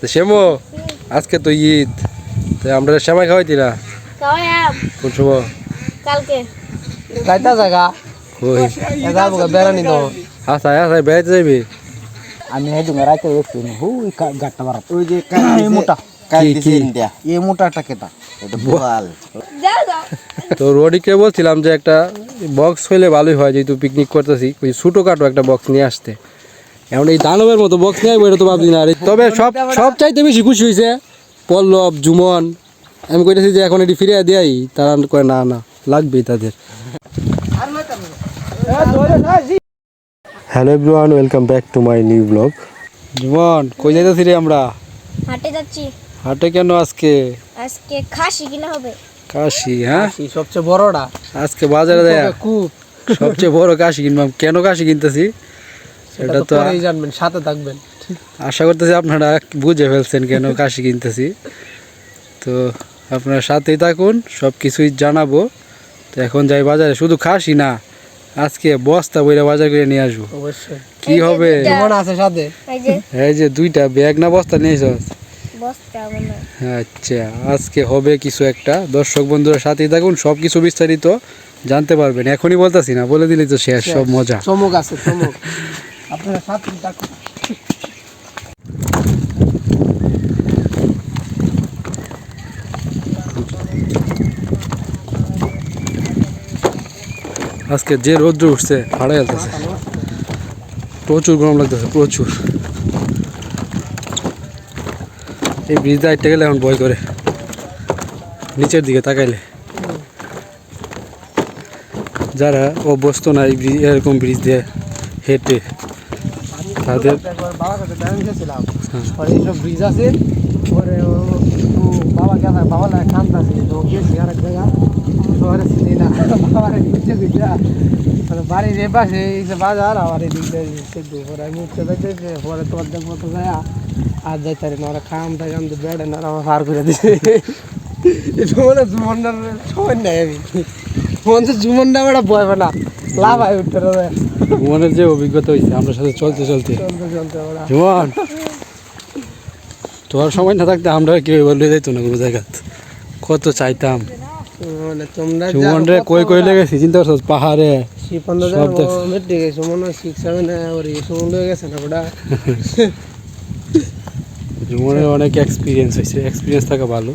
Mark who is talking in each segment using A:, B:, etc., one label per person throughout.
A: তো শ্যামো আজকে তো ঈদ। তো আমরা শ্যামাই খাওয়াইতি না? কোন সময়
B: কালকে।
C: গাইতা জায়গা
A: ওই
C: যাব বেড়ানি তো।
A: আসায় আসায় বেড়াইতে যাবি
C: আমি এই ডুঙ্গা রাইতে দেখছি হুই গাটটা বাড়া
D: ওই যে
C: এই মোটা।
A: কি কি?
C: এই মোটাটা কেটা?
D: এটা বোয়াল
B: যাও যাও
A: তো রোডিকে বলছিলাম যে একটা বক্স হইলে ভালোই হয় যেহেতু পিকনিক করতেছি। ওই ছোটো কাটো একটা বক্স নিয়ে আসতে। এখন এই দানবের মতো বক্স নিয়ে এটা তো ভাবছি না। তবে সব সব চাইতে বেশি খুশি হয়েছে পল্লব জুমন। আমি কইতেছি যে এখন এটি ফিরে দেয়াই। তারা কয় না না লাগবেই তাদের। Hello everyone welcome back to my new blog. Jumon কই যাইতেছি রে আমরা?
B: হাটে যাচ্ছি।
A: হাটে কেন আজকে?
B: আজকে খাসি কিনা হবে।
A: কাশি হ্যাঁ?
C: সবচেয়ে বড়টা
A: আজকে বাজারে দেয়।
C: খুব।
A: সবচেয়ে বড় কাশি কিনবাম। কেন কাশি কিনতেছি? এটা তো
C: পরেই জানবেন সাথে থাকবেন।
A: আশা করতেছি আপনারা বুঝে ফেলছেন কেন কাশি কিনতেছি। তো আপনারা সাথেই থাকুন সব কিছুই জানাব। তো এখন যাই বাজারে শুধু খাসি না আজকে বস্তা বইরা বাজার করে নিয়ে আসব।
C: অবশ্যই।
A: কি হবে?
C: মন আছে সাথে?
B: এই যে
A: দুইটা ব্যাগ না বস্তা নিয়েছ
B: বস্তা
A: আচ্ছা আজকে হবে কিছু একটা। দর্শক বন্ধুরা সাথেই থাকুন সব কিছু বিস্তারিত জানতে পারবেন। এখনই বলতাছি না বলে দিলেই তো শেষ। সব মজা।
C: চমক আছে চমক। আপনারা সাথে থাকুন।
A: আজকে যে রৌদ্র উঠছে, হাড়ে যাচ্ছে প্রচুর গরম লাগতেছে, প্রচুর। এই ব্রিজে আইতে গেলে এখন ভয় করে। নিচের দিকে তাকাইলে। যারা অভ্যস্ত না এই ব্রিজ এরকম ব্রিজ দিয়ে হেঁটে তাদের
C: বাবার সাথে বেড়াতে গেছিলাম। পরে এইসব ব্রিজ আছে পরে বাবা গেছে বাবা লাগে কান্দাছে তো গেছি আর এক জায়গা, শহরে ছিলি না, বাবার নিচে মানে বাড়ির এ পাশে যে বাজার আমার এই দিক দিয়ে সিদ্ধ পরে আমি উঠতে যাইতেছে পরে তোর দেখব তো যায়, আর যাইতে পারি না, ওরা খাম টাকাম তো বেড়ে না আমার পার করে দিছে। এটা মানে জুমনটার সময় নাই আমি। মন জুমনটা আমার না লাভ হয় উঠতে রয়ে
A: মনের যে অভিজ্ঞতা হয়েছে আমরা সাথে চলতে চলতে। জুমন তোর সময় না থাকতে আমরা কি বললে যাইতো না কোনো জায়গা কত চাইতাম।
C: মানে তোমরা
A: জুমন রে কই কই লেগেছি চিন্তা করছ পাহাড়ে?
C: শিপন্দ
A: সব দেখছি।
C: মেটে গেছে সিক্স সেভেন ওর হয়ে গেছে না ওটা
A: জীবনের অনেক এক্সপিরিয়েন্স হয়েছে এক্সপিরিয়েন্স থাকা ভালো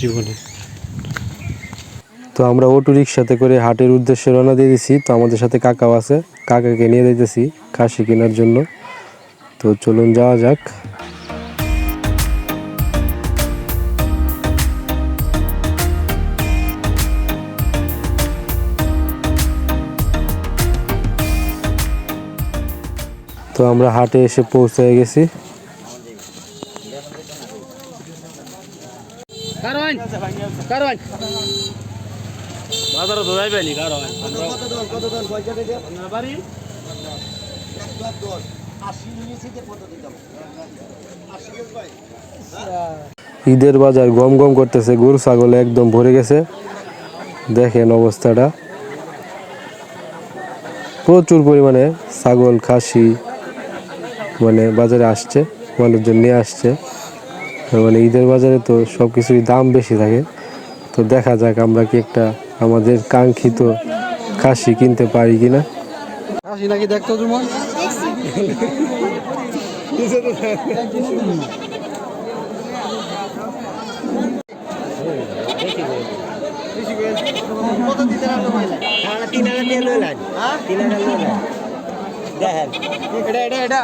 A: জীবনে। আমরা অটো রিক্সাতে করে হাটের উদ্দেশ্যে রওনা দিয়ে দিছি। তো আমাদের সাথে কাকাও আছে। কাকাকে নিয়ে দিতেছি খাসি কেনার জন্য। তো চলুন যাওয়া যাক। তো আমরা হাটে এসে পৌঁছে গেছি।
C: কারণ কারণ।
A: ঈদের বাজার গম গম করতেছে গরু ছাগল একদম ভরে গেছে। দেখেন অবস্থাটা। প্রচুর পরিমাণে ছাগল খাসি মানে বাজারে আসছে মানুষজন নিয়ে আসছে। মানে ঈদের বাজারে তো সব কিছুরই দাম বেশি থাকে। তো দেখা যাক আমরা কি একটা আমাদের কাঙ্ক্ষিত খাসি কিনতে পারি কিনা? খাসি নাকি দেখতো তোমার?
C: এটা এটা এটা।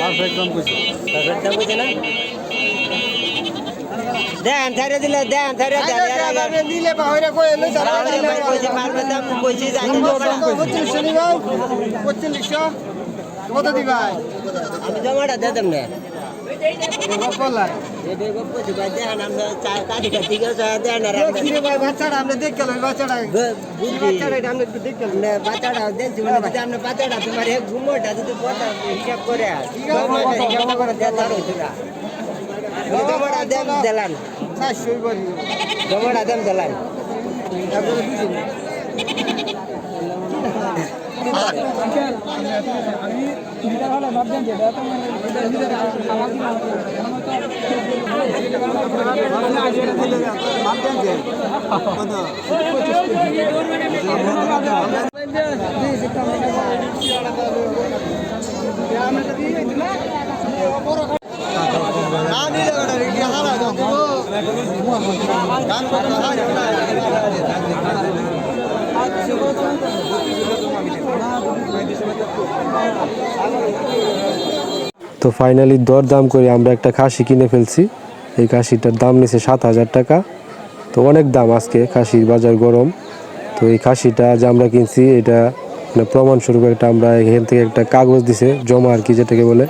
A: পারফেক্ট দাম কইছে।
E: দেন ছেড়ে দিলে দেন ছেড়ে দেন
C: দিলে বাহিরে কই এলো
E: ভাই কইছে পারবে দাম কইছি যাইতে পারবে না।
C: পঁচিশশো নিবাই পঁচিশশো। কত দিবাই
E: আমি জমাটা দিয়ে দেব না। কইছি
C: বাচ্চাটা
E: তোমার ঘুমোটা যদি হিসাব করে জমাটা হিসাব করে দেন আর হইছে না বলে জমাটা দেন দেলান
C: চারশোই বলি
E: জমাটা দেন দেলান
A: তো ফাইনালি দর দাম করে আমরা একটা খাসি কিনে ফেলছি। এই খাসিটার দাম নিছে সাত হাজার টাকা। তো অনেক দাম আজকে খাসির বাজার গরম। তো এই খাসিটা যে আমরা কিনছি, এটা মানে প্রমাণস্বরূপ একটা আমরা এখান থেকে একটা কাগজ দিছে, জমা আর কি যেটাকে বলে।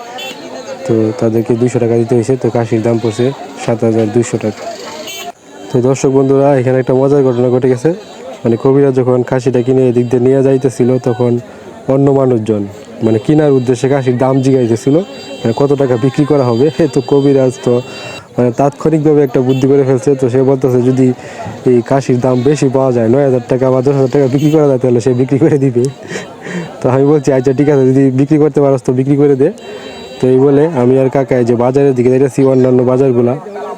A: তো তাদেরকে দুশো টাকা দিতে হয়েছে, তো খাসির দাম পড়ছে সাত হাজার দুশো টাকা। তো দর্শক বন্ধুরা, এখানে একটা মজার ঘটনা ঘটে গেছে। মানে কবিরা যখন খাসিটা কিনে এদিক দিয়ে নিয়ে যাইতেছিল, তখন অন্য মানুষজন মানে কেনার উদ্দেশ্যে খাসির দাম জিগাইতেছিল মানে কত টাকা বিক্রি করা হবে, তো কবিরাজ তো মানে তাৎক্ষণিকভাবে একটা বুদ্ধি করে ফেলছে। তো সে বলতেছে, যদি এই কাশির দাম বেশি পাওয়া যায়, নয় হাজার টাকা বা দশ হাজার টাকা বিক্রি করা যায়, তাহলে সে বিক্রি করে দিবে। তো আমি বলছি আচ্ছা ঠিক আছে, যদি বিক্রি করতে পারস তো বিক্রি করে দে। তো এই বলে আমি আর কাকা এই যে বাজারের দিকে যাইতেছি, অন্যান্য বাজারগুলা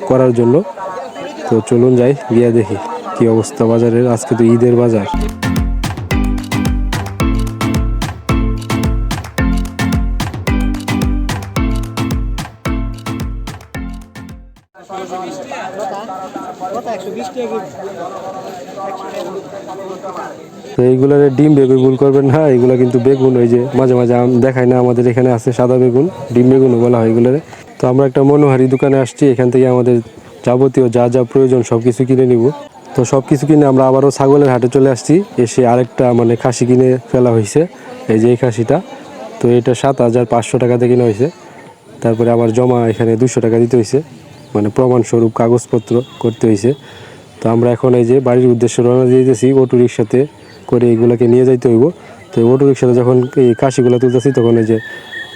A: করার জন্য তো চলুন যাই, গিয়ে দেখি কি অবস্থা বাজারের। আজকে তো ঈদের বাজার। তো এইগুলোর ডিম বেগুন, ভুল করবেন না এগুলো কিন্তু বেগুন, ওই যে মাঝে মাঝে দেখায় না, আমাদের এখানে আছে সাদা বেগুন, ডিম বেগুনও বলা হয় এগুলোরে। তো আমরা একটা মনোহারি দোকানে আসছি, এখান থেকে আমাদের যাবতীয় যা যা প্রয়োজন সব কিছু কিনে নিব। তো সব কিছু কিনে আমরা আবারও ছাগলের হাটে চলে আসছি। এসে আরেকটা মানে খাসি কিনে ফেলা হয়েছে। এই যে এই খাসিটা। তো এটা সাত হাজার পাঁচশো টাকাতে কিনে হয়েছে। তারপরে আবার জমা এখানে দুশো টাকা দিতে হয়েছে। মানে প্রমাণস্বরূপ কাগজপত্র করতে হয়েছে। তো আমরা এখন এই যে বাড়ির উদ্দেশ্যে রওনা দিয়েছি অটো রিক্সাতে করে এইগুলোকে নিয়ে যাইতে হইব। তো অটো রিক্সাতে যখন এই কাশিগুলো তুলতেছি, তখন এই যে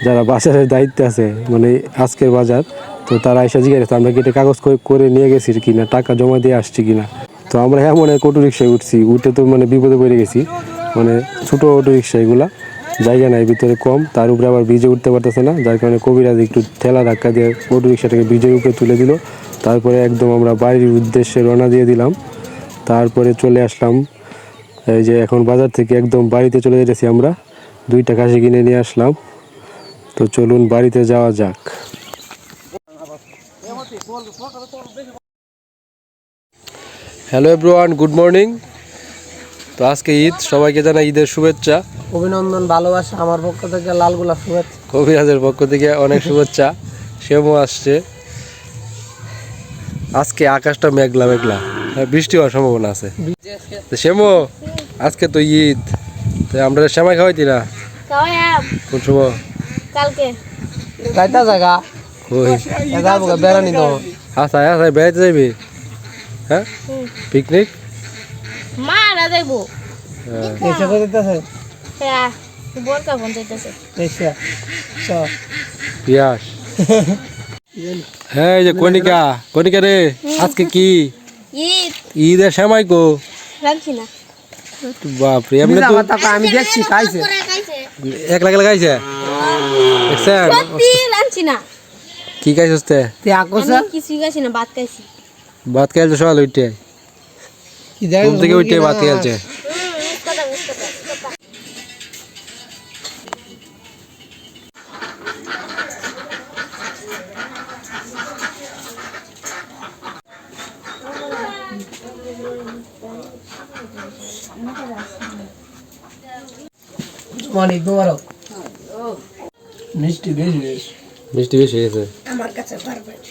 A: যারা বাজারের দায়িত্বে আছে মানে আজকের বাজার তো তারা এসে জিজ্ঞাসা আমরা কেটে কাগজ করে- নিয়ে গেছি কিনা? টাকা জমা দিয়ে আসছি কিনা? তো আমরা এমন এক অটো রিক্সায় উঠছি, উঠে তো মানে বিপদে পড়ে গেছি। মানে ছোটো অটো রিক্সা এগুলা, জায়গা নাই, ভিতরে কম, তার উপরে আবার ব্রিজে উঠতে পারতেছে না, যার কারণে কবিরাজ একটু ঠেলা ধাক্কা দিয়ে অটো রিক্সাটাকে ব্রিজের উপরে তুলে দিল। তারপরে একদম আমরা বাড়ির উদ্দেশ্যে রওনা দিয়ে দিলাম। তারপরে চলে আসলাম, এই যে এখন বাজার থেকে একদম বাড়িতে চলে যেতেছি আমরা। দুইটা কাশি কিনে নিয়ে আসলাম। তো চলুন বাড়িতে যাওয়া যাক। Hello everyone good morning. তো আজকে ঈদ সবাইকে জানাই ঈদের শুভেচ্ছা।
C: অভিনন্দন ভালোবাসা আমার পক্ষ থেকে লাল গোলাপ শুভেচ্ছা।
A: কবিরাজের পক্ষ থেকে অনেক শুভেচ্ছা। সেমও আসছে। আজকে আকাশটা মেঘলা মেঘলা। হ্যাঁ, বৃষ্টি হওয়ার সম্ভাবনা আছে। তো সেমো আজকে তো ঈদ। তো আমরা সেমাই খাওয়াইতি না। কোন সময়?
B: কালকে।
C: জায়গা।
A: ওই।
C: যাব বেড়ানি তো
A: আসায় আসায় বেড়াইতে যাবি হ্যাঁ? পিকনিক?
B: মা না যাইবো
C: এসে করে দিতেছে
B: হ্যাঁ বোরকা ফোন চাইতেছে
C: এসে চ।
A: পিয়াস। হ্যাঁ এই যে কনিকা কনিকা রে আজকে কি?
B: ঈদ।
A: ঈদের সেমাই কো?
B: রাখছি না।
A: বাপরে এমনি তো
C: আমি দেখছি খাইছে।
A: এক লাখ লাগাইছে দেখছেন
B: সত্যি রাখছি না।
A: কি খাইছিস তে?
C: তুই আকোসা
B: আমি কিছুই খাইছি না ভাত খাইছি।
A: ভাত খাইছে সকাল উঠে।
C: কি দেখ
A: ঘুম থেকে উঠে ভাত খাইছে
B: কথা
C: অনেক মোবারক মিষ্টি বেশি
A: গেছে।
B: আমার কাছে পারফেক্ট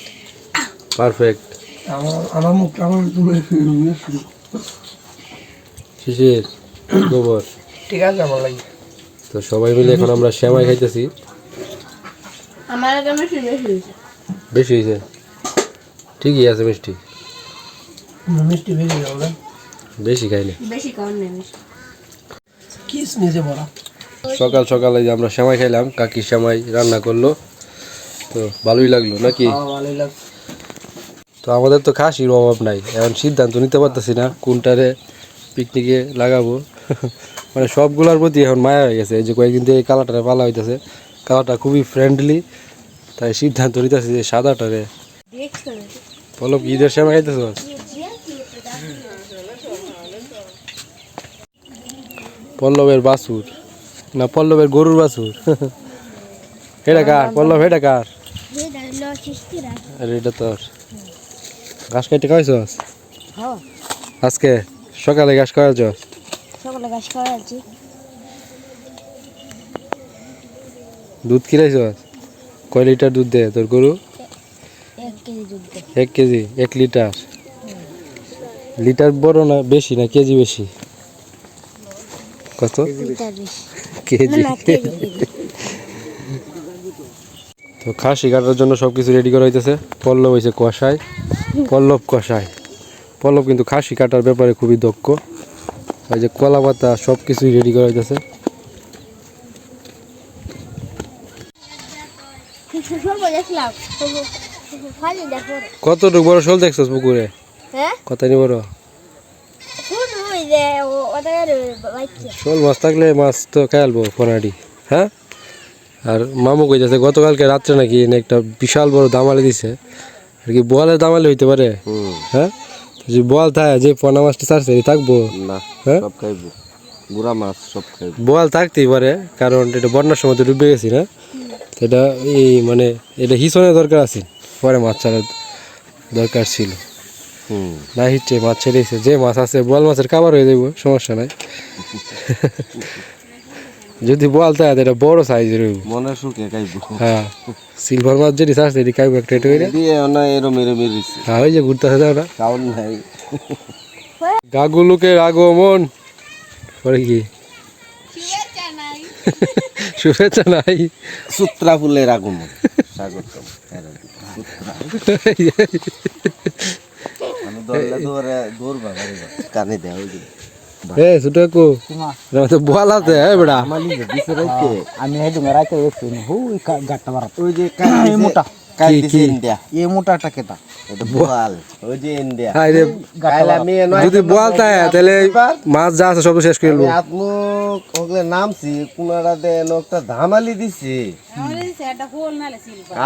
A: পারফেক্ট
C: আমার আমার মুখ আমার
A: শিশির গোবর।
C: ঠিক আছে আমার লাগে
A: তো সবাই মিলে এখন আমরা শ্যামাই খাইতেছি।
B: আমার বেশি হয়েছে।
A: বেশি হয়েছে? ঠিকই আছে মিষ্টি।
C: মিষ্টি বেশি হবে
A: বেশি খাইনি
B: বেশি খাওয়ার নেই মিষ্টি।
C: কিসমিসে ভরা
A: সকাল সকালে যে আমরা শ্যামাই খাইলাম কাকি শ্যামাই রান্না করল। তো ভালোই লাগল নাকি?
C: ভালোই লাগছে
A: তো আমাদের তো খাসির অভাব নাই এখন সিদ্ধান্ত নিতে পারতেছি না কোনটারে পিকনিকে লাগাবো। মানে সবগুলোর প্রতি এখন মায়া হয়ে গেছে এই যে কয়েকদিন থেকে এই কালারটা পালা হইতেছে কালারটা খুবই ফ্রেন্ডলি তাই সিদ্ধান্ত নিতেছে যে সাদাটারে। পল্লব ঈদের সময় খাইতেছ? পল্লবের বাছুর না পল্লবের গরুর বাছুর? এটা কার? পল্লব এটা কার? আরে তোর ঘাস খাইতে খাইছস
B: হ্যাঁ।
A: আজকে সকালে ঘাস খাওয়াছ
B: সকালে গাছ খাওয়া যাচ্ছি
A: দুধ কিনাইছস কয় লিটার দুধ দে তোর গরু?
B: এক কেজি
A: এক লিটার? লিটার বড় না বেশি না কেজি বেশি? কত? কেজি। তো খাসি কাটার জন্য সব কিছু রেডি করা হইতেছে। পল্লব হয়েছে কষায় পল্লব কষায় পল্লব কিন্তু খাসি কাটার ব্যাপারে খুবই দক্ষ। এই যে কলা পাতা সব কিছুই রেডি করা হইতেছে। কতটুকু বড় শোল দেখছস পুকুরে?
B: হ্যাঁ?
A: কত নি বড়? শোল মাছ থাকলে মাছ তো খেয়ালবো ফোনাডি। হ্যাঁ? আর মামু কইতেছে গতকালকে রাত্রে নাকি একটা বিশাল বড় দামালি দিছে। আর কি বোয়ালের দামালি হইতে পারে? হ্যাঁ? যে বোয়াল থাকে যে পোনা মাছটা ছাড়ছে থাকব?
E: না
A: হ্যাঁ?
E: সব খাইবো। গুড়া মাছ সব খাইবো।
A: বোয়াল থাকতেই পারে কারণ এটা বন্যার সময় তো ডুবে গেছি না। এটা এই মানে এটা হিসনের দরকার আছে। পরে মাছ ছাড়ার দরকার ছিল।
E: হুম।
A: না হিচ্ছে মাছ ছেড়েছে যে মাছ আছে বোয়াল মাছের খাবার হয়ে যাব সমস্যা নাই। যদি বোয়াল থাকে তো এটা বড় সাইজের হইব।
E: মনে সুখে খাইবো।
A: হ্যাঁ সিলভার মাছ যেটি ছাড়ছে এটি কাইব একটা এটা করে
E: দিয়ে না এরম এরম
A: হ্যাঁ ওই যে ঘুরতে আসে ওটা
E: কাউন নাই।
A: গাগুলুকের আগমন পরে কি? শুভেচ্ছা নাই।
E: সুত্রা ফুলের আগমন স্বাগতম কানে দেওয়া ওই যে
A: এ তো বোয়াল আছে বেড়া।
E: রাইতে
C: আমি হেঁটে রাইতে দেখছি হুই গাটটা বাড়া
E: ওই যে
C: মোটা।
E: কাল
A: কি,
E: দিছে
A: কি?
E: ইন্ডিয়া।
C: এই মোটাটা কেটা?
E: এটা বোয়াল। ওই যে ইন্ডিয়া।
A: হাই রে
E: কাল আমি নয়
A: যদি বোয়াল তাহলে মাছ যা আছে সব শেষ করে
E: নামছি কুনারা দে একটা ধামালি দিছি।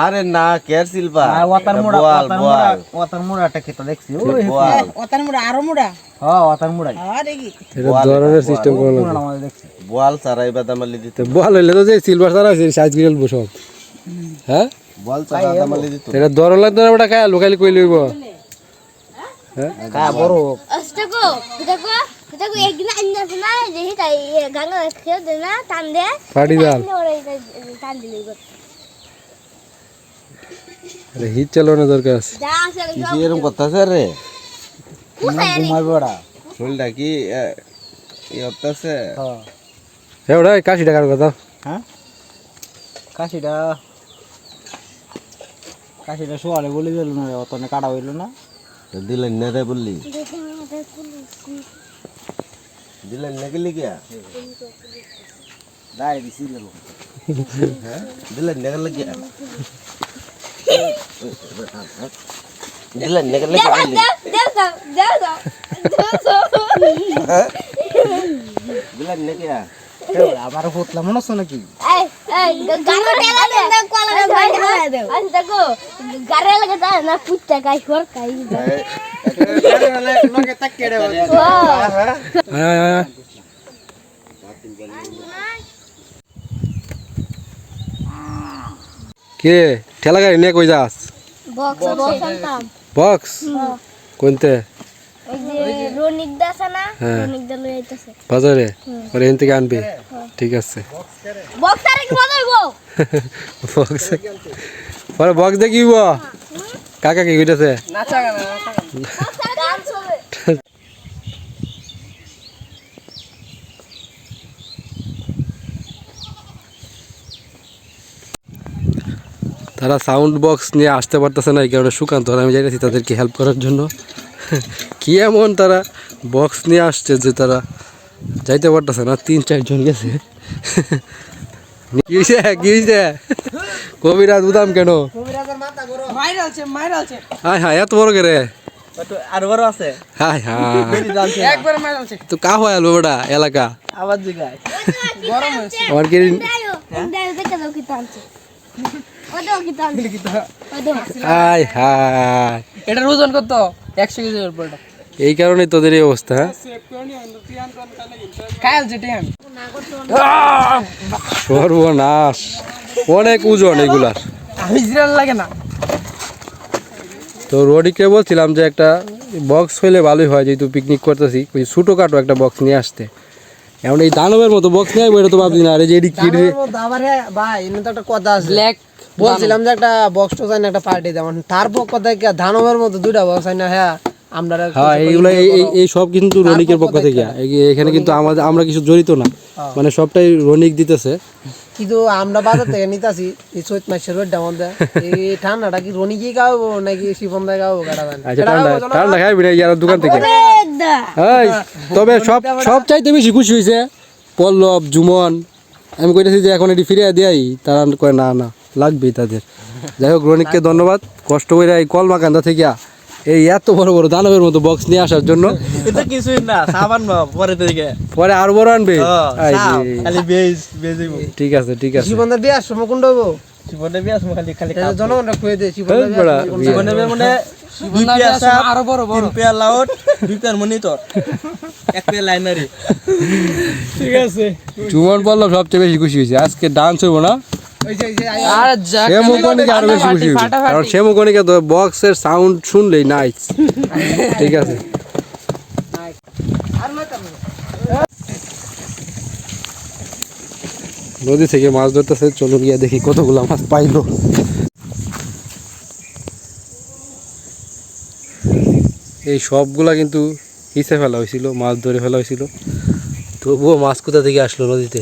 E: আরে না কেয়ার
C: মোড়া মোড়া মোড়াটা কেটা দেখছি? ওই
E: বোয়াল।
C: হ্যাঁ ওয়াতার মোড়াই।
A: এটা ধরনের সিস্টেম করে লাগবে
E: বোয়াল। ছাড়াই বা ধামালি দিত
A: বোয়াল হইলে তো যে সিলভার ছাড়া আছে সাইজ সব হ্যাঁ? এটা ধরন লাগতো না বেটা খায় লোকালি কই লইব?
C: হ্যাঁ? বড়
B: অষ্টকো দেখো দেখো একদিন আন্দাজ না যে হিটা গাঙ্গা খেয়ে দে না টান দে।
A: পাটি জাল
B: টান দিলি
A: আরে হিট চালানোর দরকার আছে।
B: যা
E: এরকম কথা আছে রে?
C: ঘুমাই
E: শরীরটা কি ই হতাছে
C: হ্যাঁ
A: হ্যাঁ ওটা কাশি টাকার কথা।
C: হ্যাঁ? কাশিটা কাশিটা শোয়ালে বলে দিল না রে অত কাটা হইল না।
E: দিলেন না রে বললি? দিলেন না গেলি গিয়া?
C: দাঁড়িয়ে দিছি গেল
E: হ্যাঁ? দিলেন না গেলে গিয়া? দিলেন না গেলে গিয়া
B: দেও
E: দিলেন না গিয়া?
C: আমার ফুটলা মনে হচ্ছে নাকি?
B: আচ্ছা
A: আয় আয় কে? ঠেলা গাড়ি নিয়ে কই যাস?
B: Box box
A: কোনতে?
B: রনিক না?
A: হ্যাঁ।
B: রনিক দা লই আইতাছে।
A: বাজারে? ওরে এখান থেকে আনবি? ঠিক আছে।
B: কি
A: বক্স পরে বক্স দেখিব কাকা কি কইতাছে?
B: গান চলে।
A: তারা সাউন্ড বক্স নিয়ে আসতে পারতেছে না এই কারণে সুকান্ত আর আমি যাইতেছি তাদেরকে হেল্প করার জন্য। কি এমন তারা বক্স নিয়ে আসছে যে তারা যাইতে পারতেছে না? তিন চারজন গেছে। কি হইছে কি হইছে কবিরাজ উদাম কেন? হাই হাই এত বড় করে?
E: আর বড় আছে।
A: হাই হাই তো কা হয় আলবো বেটা এলাকা?
C: আবার জিগায়। গরম হয়েছে।
A: কি হায়।
C: এটার ওজন কত? একশো কেজির উপর
A: এই কারণে তোদের এই অবস্থা হ্যাঁ? সর্বনাশ। অনেক ওজন এগুলার
C: লাগে না।
A: তো রোডিকে বলছিলাম যে একটা বক্স হইলে ভালোই হয় যেহেতু পিকনিক করতেছি। ওই ছোটোখাটো একটা বক্স নিয়ে আসতে। এমন এই দানবের মতো বক্স নিয়ে এটা তো ভাবছি না। আরে যে এটি কি রে?
C: হ্যাঁ ভাই একটা কথা আছে। বলছিলাম যে একটা বক্স তো চাই না একটা পার্টি দেওয়ান তার পক্ষ থেকে ধানবের মতো দুইটা বক্স চাই না হ্যাঁ আমরা
A: হ্যাঁ এইগুলো এই সব কিন্তু রনিকের পক্ষ থেকে। এখানে কিন্তু আমাদের আমরা কিছু জড়িত না। মানে সবটাই রনিক দিতেছে।
C: কিন্তু আমরা বাজার থেকে নিতাছি এই চৈত মাসের রোডটা মধ্যে এই ঠান্ডাটা কি রনি কি খাওয়াবো নাকি শিবন দা খাওয়াবো কাটা
A: আচ্ছা ঠান্ডা ঠান্ডা খাইবি না ইয়ার দোকান থেকে? তবে সব সব চাইতে বেশি খুশি হয়েছে পল্লব জুমন। আমি কইতেছি যে এখন এটি ফিরে দিয়াই তারা কয় না না। লাগবেই তাদের। যাই হোক রনিককে ধন্যবাদ। কষ্ট করে এই কলমাকান্দা থেকে এই এত বড় বড় দানবের মতো বক্স নিয়ে আসার জন্য।
E: এটা কিছুই না সাবান পরে থেকে।
A: পরে আরও বড় আনবে।
E: খালি বেজ
A: ঠিক আছে ঠিক আছে।
C: শিবন দা বিয়ে সময় কোনটা হব
E: জীবনে বিয়াস খালি খালি
C: জনগণরা খুঁয়ে দিয়ে শিবন
A: এই বড়া
E: মানে দুই পেয়ার সাপ আরও বড় বড়। তিন পেয়ার লাউট দুই পেয়ার মনিটর এক পেয়ার লাইনারি ঠিক আছে।
A: জুমন সবচেয়ে বেশি খুশি হয়েছে। আজকে ডান্স হইব না?
C: ওই যে- ওই যে। আই-
A: সে মুখনিকে আরও বেশি খুশি কারণ সে মুখনিকে বক্সের সাউন্ড শুনলেই নাইস ঠিক আছে। নদী থেকে মাছ ধরতেছে চলো গিয়ে দেখি কতগুলো মাছ পাইলো। এই সবগুলা কিন্তু হিসে ফেলা হয়েছিল মাছ ধরে ফেলা হয়েছিল। তবুও মাছ কোথা থেকে আসলো নদীতে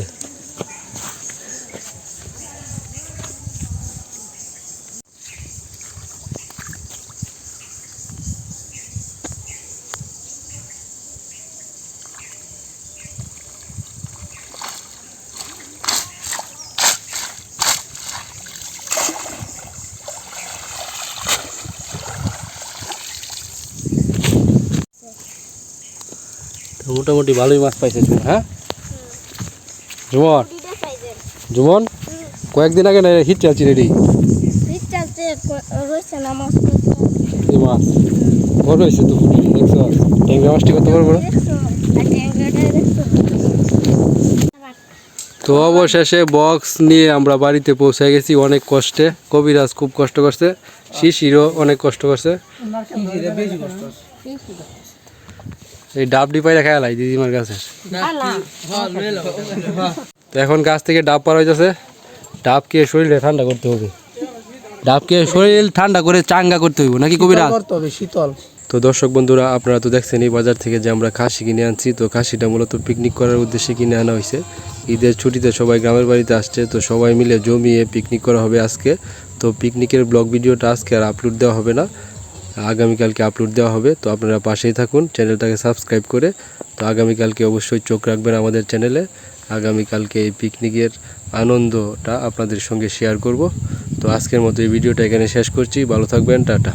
A: তো মোটামুটি ভালোই মাছ পাইছে জুমন হ্যাঁ? জুমন? জুমন? কয়েকদিন আগে না হিট চালছি রেডি
B: ফিট চালছে রয়েছে না মাছ
A: বড় হয়েছে তো দেখছ? ট্যাংরা মাছটি কত বড় বড়?
B: দেখছ আর ট্যাংরাটা দেখছ।
A: তো অবশেষে বক্স নিয়ে আমরা বাড়িতে পৌঁছে গেছি অনেক কষ্টে। কবিরাজ খুব কষ্ট করছে শিশিরও অনেক কষ্ট করছে। এই খেয়ালাই দিদিমার কাছে। তো এখন গাছ থেকে ডাব পার হইতেছে। ডাব খেয়ে শরীরে ঠান্ডা করতে হবে। ডাব শরীর ঠান্ডা করে চাঙ্গা করতে হইব নাকি কবিরাজ?
C: করতে হবে শীতল।
A: তো দর্শক বন্ধুরা আপনারা তো দেখছেন এই বাজার থেকে যে আমরা খাসি কিনে আনছি তো খাসিটা মূলত পিকনিক করার উদ্দেশ্যে কিনে আনা হয়েছে ঈদের ছুটিতে সবাই গ্রামের বাড়িতে আসছে তো সবাই মিলে জমিয়ে পিকনিক করা হবে আজকে। তো পিকনিকের ব্লগ ভিডিওটা আজকে আর আপলোড দেওয়া হবে না। আগামীকালকে আপলোড দেওয়া হবে, তো আপনারা পাশেই থাকুন চ্যানেলটাকে সাবস্ক্রাইব করে, তো আগামীকালকে অবশ্যই চোখ রাখবেন আমাদের চ্যানেলে আগামীকালকে এই পিকনিকের আনন্দটা আপনাদের সঙ্গে শেয়ার করব। তো আজকের মতো এই ভিডিওটা এখানে শেষ করছি, ভালো থাকবেন, টাটা।